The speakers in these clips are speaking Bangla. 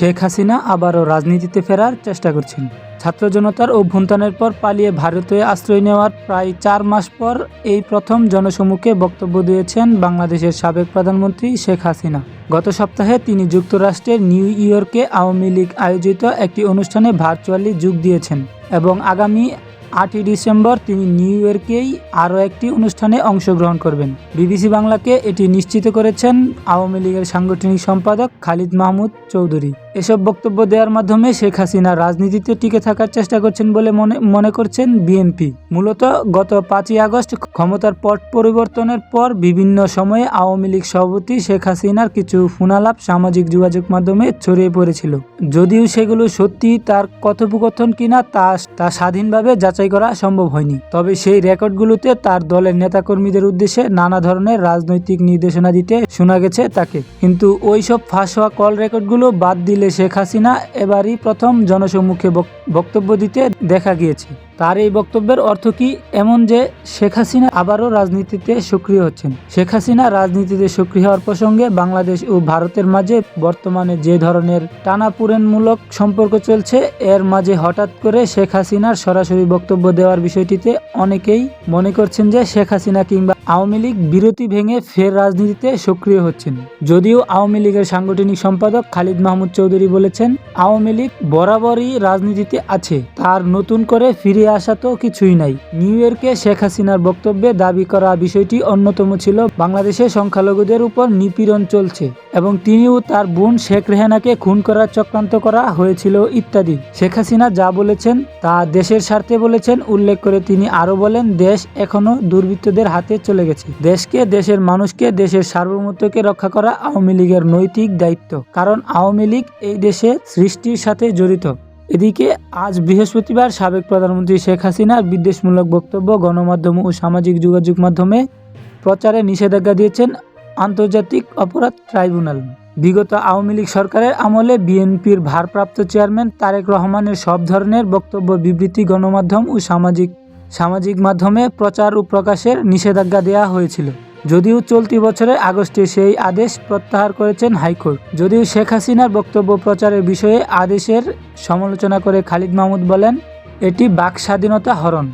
শেখ হাসিনা আবারও রাজনীতিতে ফেরার চেষ্টা করছেন। ছাত্র জনতার অভ্যুত্থানের পর পালিয়ে ভারতে আশ্রয় নেওয়ার প্রায় চার মাস পর এই প্রথম জনসমুখে বক্তব্য দিয়েছেন বাংলাদেশের সাবেক প্রধানমন্ত্রী শেখ হাসিনা। গত সপ্তাহে তিনি যুক্তরাষ্ট্রের নিউ ইয়র্কে আওয়ামী লীগ আয়োজিত একটি অনুষ্ঠানে ভার্চুয়ালি যোগ দিয়েছেন এবং আগামী আটই ডিসেম্বর তিনি নিউ ইয়র্কেই আরও একটি অনুষ্ঠানে অংশগ্রহণ করবেন। বিবিসি বাংলাকে এটি নিশ্চিত করেছেন আওয়ামী লীগের সাংগঠনিক সম্পাদক খালিদ মাহমুদ চৌধুরী। এসব বক্তব্য দেওয়ার মাধ্যমে শেখ হাসিনা রাজনীতিতে টিকে থাকার চেষ্টা করছেন বলে মনে মনে করছেন বিএনপি। মূলত গত পাঁচই আগস্ট ক্ষমতার পট পরিবর্তনের পর বিভিন্ন সময়ে আওয়ামী লীগ সভাপতি শেখ হাসিনার কিছু ফোনালাপ সামাজিক যোগাযোগ মাধ্যমে ছড়িয়ে পড়েছিল। যদিও সেগুলো সত্যি, তার কথোপকথন কিনা তা তা স্বাধীনভাবে যাচাই করা সম্ভব হয়নি। তবে সেই রেকর্ডগুলোতে তার দলের নেতাকর্মীদের উদ্দেশ্যে নানা ধরনের রাজনৈতিক নির্দেশনা দিতে শোনা গেছে তাকে। কিন্তু ওইসব ফাঁস হওয়া কল রেকর্ডগুলো বাদ দিলে শেখ হাসিনা এবারই প্রথম জনসম্মুখে বক- বক্তব্য দিতে দেখা গিয়েছে। তার এই বক্তব্যের অর্থ কি? এমন যে শেখ হাসিনা আবারও রাজনীতিতে সক্রিয় হচ্ছেন। শেখ হাসিনা রাজনীতিতে সক্রিয় হওয়ার প্রসঙ্গে বাংলাদেশ ও ভারতের মাঝে বর্তমানে যে ধরনের টানাপুরেনমূলক সম্পর্ক চলছে, এর মাঝে হঠাৎ করে শেখ হাসিনার সরাসরি বক্তব্য দেওয়ার বিষয়টিতে অনেকেই মনে করছেন যে শেখ হাসিনা কিংবা আওয়ামী লীগ বিরতি ভেঙে ফের রাজনীতিতে সক্রিয় হচ্ছেন। যদিও আওয়ামী লীগের সাংগঠনিক সম্পাদক খালিদ মাহমুদ চৌধুরী বলেছেন, আওয়ামী লীগ বরাবরই রাজনীতিতে আছে। তার নতুন করে ফিরে আসা তো কিছুই নাই। নিউ ইয়র্কে শেখ হাসিনার বক্তব্যে দাবি করা বিষয়টি অন্যতম ছিল বাংলাদেশে সংখ্যালঘুদের উপর নিপীড়ন চলছে এবং তিনিও তার বোন শেখ রেহানাকে খুন করার চক্রান্ত করা হয়েছিল ইত্যাদি। শেখ হাসিনা যা বলেছেন তা দেশের স্বার্থে বলেছেন, উল্লেখ করে তিনি আরও বলেন, দেশ এখনও দুর্বৃত্তদের হাতে চলে গেছে। দেশকে, দেশের মানুষকে, দেশের সার্বভৌমত্বকে রক্ষা করা আওয়ামী লীগের নৈতিক দায়িত্ব। কারণ আওয়ামী লীগ এই দেশে সৃষ্টির সাথে জড়িত। এদিকে আজ বৃহস্পতিবার সাবেক প্রধানমন্ত্রী শেখ হাসিনার বিদ্বেষমূলক বক্তব্য, গণমাধ্যম ও সামাজিক যোগাযোগ মাধ্যমে প্রচারে নিষেধাজ্ঞা দিয়েছেন আন্তর্জাতিক অপরাধ ট্রাইব্যুনাল। বিগত আওয়ামী লীগ সরকারের আমলে বিএনপির ভারপ্রাপ্ত চেয়ারম্যান তারেক রহমানের সব ধরনের বক্তব্য, বিবৃতি, গণমাধ্যম ও সামাজিক সামাজিক মাধ্যমে প্রচার ও প্রকাশের নিষেধাজ্ঞা দেওয়া হয়েছিল। যদিও চলতি বছরের আগস্টে সেই আদেশ প্রত্যাহার করেছেন হাইকোর্ট। যদিও শেখ হাসিনার বক্তব্য প্রচারের বিষয়ে আদেশের সমালোচনা করে খালিদ মাহমুদ বলেন, এটি বাক স্বাধীনতা হরণ।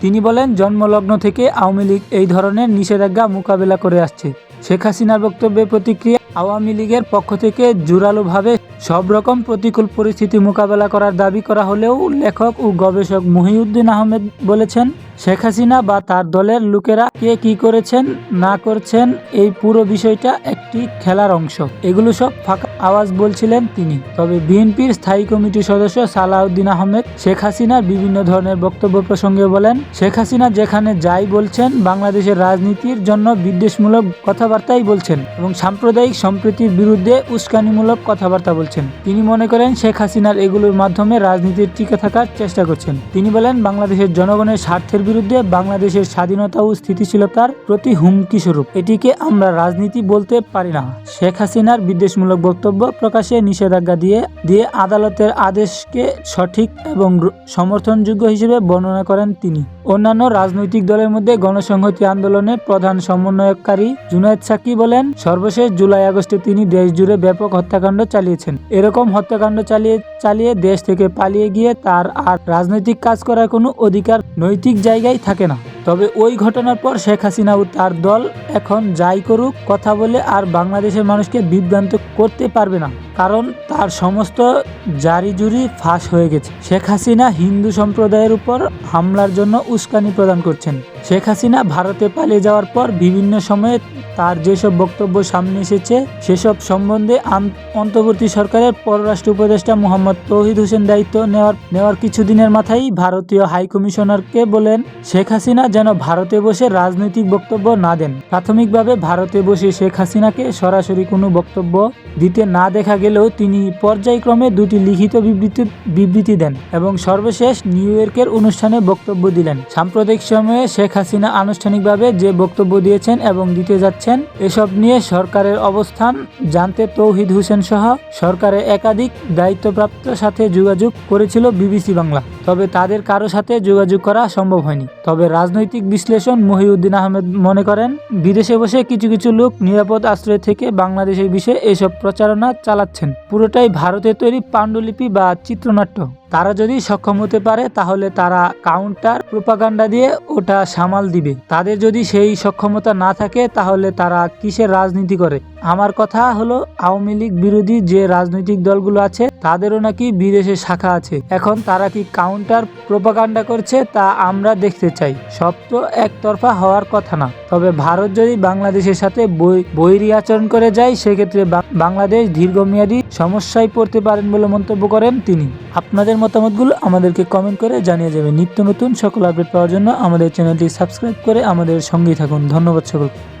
তিনি বলেন, জন্মলগ্ন থেকে আওয়ামী লীগ এই ধরনের নিষেধাজ্ঞা মোকাবেলা করে আসছে। শেখ হাসিনার বক্তব্যের প্রতিক্রিয়া আওয়ামী লীগের পক্ষ থেকে জোরালোভাবে সব রকম প্রতিকূল পরিস্থিতি মোকাবেলা করার দাবি করা হলেও লেখক ও গবেষক মহিউদ্দিন আহমেদ বলেছেন, শেখ হাসিনা বা তার দলের লোকেরা কে কি করেছেন, না করছেন, এই পুরো বিষয়টা একটি খেলার অংশ। এগুলো সব ফাঁকা আওয়াজ বলছিলেন তিনি। তবে বিএনপির স্থায়ী কমিটির সদস্য সালাউদ্দিন আহমেদ শেখ হাসিনার বিভিন্ন ধরনের বক্তব্য প্রসঙ্গে বলেন, শেখ হাসিনা যেখানে যাই বলছেন, বাংলাদেশের রাজনীতির জন্য বিদ্বেষমূলক কথাবার্তাই বলছেন এবং সাম্প্রদায়িক সম্প্রীতির বিরুদ্ধে উস্কানিমূলক কথাবার্তা বলছেন। তিনি মনে করেন শেখ হাসিনার এগুলোর মাধ্যমে রাজনীতির টিকে থাকার চেষ্টা করছেন। তিনি বলেন, বাংলাদেশের জনগণের স্বার্থের বিরুদ্ধে বাংলাদেশের স্বাধীনতা ও স্থিতিশীলতার প্রতি হুমকি স্বরূপ। এটিকে আমরা রাজনীতি বলতে পারি না। শেখ হাসিনার বিদ্বেষমূলক বক্তব্য প্রকাশে নিষেধাজ্ঞা দিয়ে দিয়ে আদালতের আদেশকে সঠিক এবং সমর্থনযোগ্য হিসেবে বর্ণনা করেন তিনি। অন্যান্য রাজনৈতিক দলের মধ্যে গণসংহতি আন্দোলনে প্রধান সমন্বয়কারী জুনায়েদ সাকি বলেন, সর্বশেষ জুলাই আগস্টে তিনি দেশ জুড়ে ব্যাপক হত্যাকাণ্ড চালিয়েছেন। এরকম হত্যাকাণ্ড চালিয়ে চালিয়ে দেশ থেকে পালিয়ে গিয়ে তার আর রাজনৈতিক কাজ করার কোনো অধিকার নৈতিক জায়গায় থাকে না। তবে ওই ঘটনার পর শেখ হাসিনা ও তার দল এখন যাই করুক, কথা বলে আর বাংলাদেশের মানুষকে বিভ্রান্ত করতে পারবে না। কারণ তার সমস্ত জারি জুরি ফাঁস হয়ে গেছে। শেখ হাসিনা হিন্দু সম্প্রদায়ের উপর হামলার জন্য উস্কানি প্রদান করছেন। শেখ হাসিনা ভারতে পালিয়ে যাওয়ার পর বিভিন্ন সময়ে তার যেসব বক্তব্য সামনে এসেছে, সেসব সম্বন্ধে অন্তর্বর্তী সরকারের পররাষ্ট্র উপদেষ্টা মোহাম্মদ তৌহিদ হোসেন দায়িত্ব নেওয়ার নেওয়ার কিছুদিনের মাথায় ভারতীয় হাই কমিশনারকে বলেন, শেখ হাসিনা যেন ভারতে বসে রাজনৈতিক বক্তব্য না দেন। প্রাথমিকভাবে, ভারতে বসে শেখ হাসিনাকে সরাসরি কোনো বক্তব্য দিতে না দেখা গেলেও তিনি পর্যায়ক্রমে দুটি লিখিত বিবৃতি বিবৃতি দেন এবং সর্বশেষ নিউ ইয়র্কের অনুষ্ঠানে বক্তব্য দিলেন। সাম্প্রতিক সময়ে শেখ হাসিনা আনুষ্ঠানিকভাবে যে বক্তব্য দিয়েছেন এবং দিতে যাচ্ছেন এসব নিয়ে সরকারের অবস্থান জানতে তৌহিদ হোসেন সহ সরকারের একাধিক দায়িত্বপ্রাপ্ত সাথে যোগাযোগ করেছিল বিবিসি বাংলা। তবে তাদের কারও সাথে যোগাযোগ করা সম্ভব হয়নি। তবে রাজনৈতিক বিশ্লেষণ মহিউদ্দিন আহমেদ মনে করেন, বিদেশে বসে কিছু কিছু লোক নিরাপদ আশ্রয় থেকে বাংলাদেশের বিষয়ে এসব প্রচারণা চালাচ্ছেন। পুরোটাই ভারতের তৈরি পাণ্ডুলিপি বা চিত্রনাট্য। তারা যদি সক্ষম হতে পারে, তাহলে তারা কাউন্টার প্রোপাগান্ডা দিয়ে ওটা সামাল দিবে। তাদের যদি সেই সক্ষমতা না থাকে, তাহলে তারা কিসের রাজনীতি করে? আমার কথা হলো, আওয়ামী লীগ বিরোধী যে রাজনৈতিক দলগুলো আছে, তাদেরও নাকি বিদেশে শাখা আছে। এখন তারা কি কাউন্টার প্রোপাগান্ডা করছে, তা আমরা দেখতে চাই। সব তো একতরফা হওয়ার কথা না। তবে ভারত যদি বাংলাদেশের সাথে বৈরী আচরণ করে যায়, সেক্ষেত্রে বাংলাদেশ দীর্ঘমেয়াদী সমস্যায় পড়তে পারেন বলে মন্তব্য করেন তিনি। আপনাদের মতামতগুলো আমাদেরকে কমেন্ট করে জানিয়ে যাবেন নিত্য নতুন সকল আপডেট পাওয়ার জন্য আমাদের চ্যানেলটি সাবস্ক্রাইব করে আমাদের সঙ্গেই থাকুন। ধন্যবাদ সকলকে।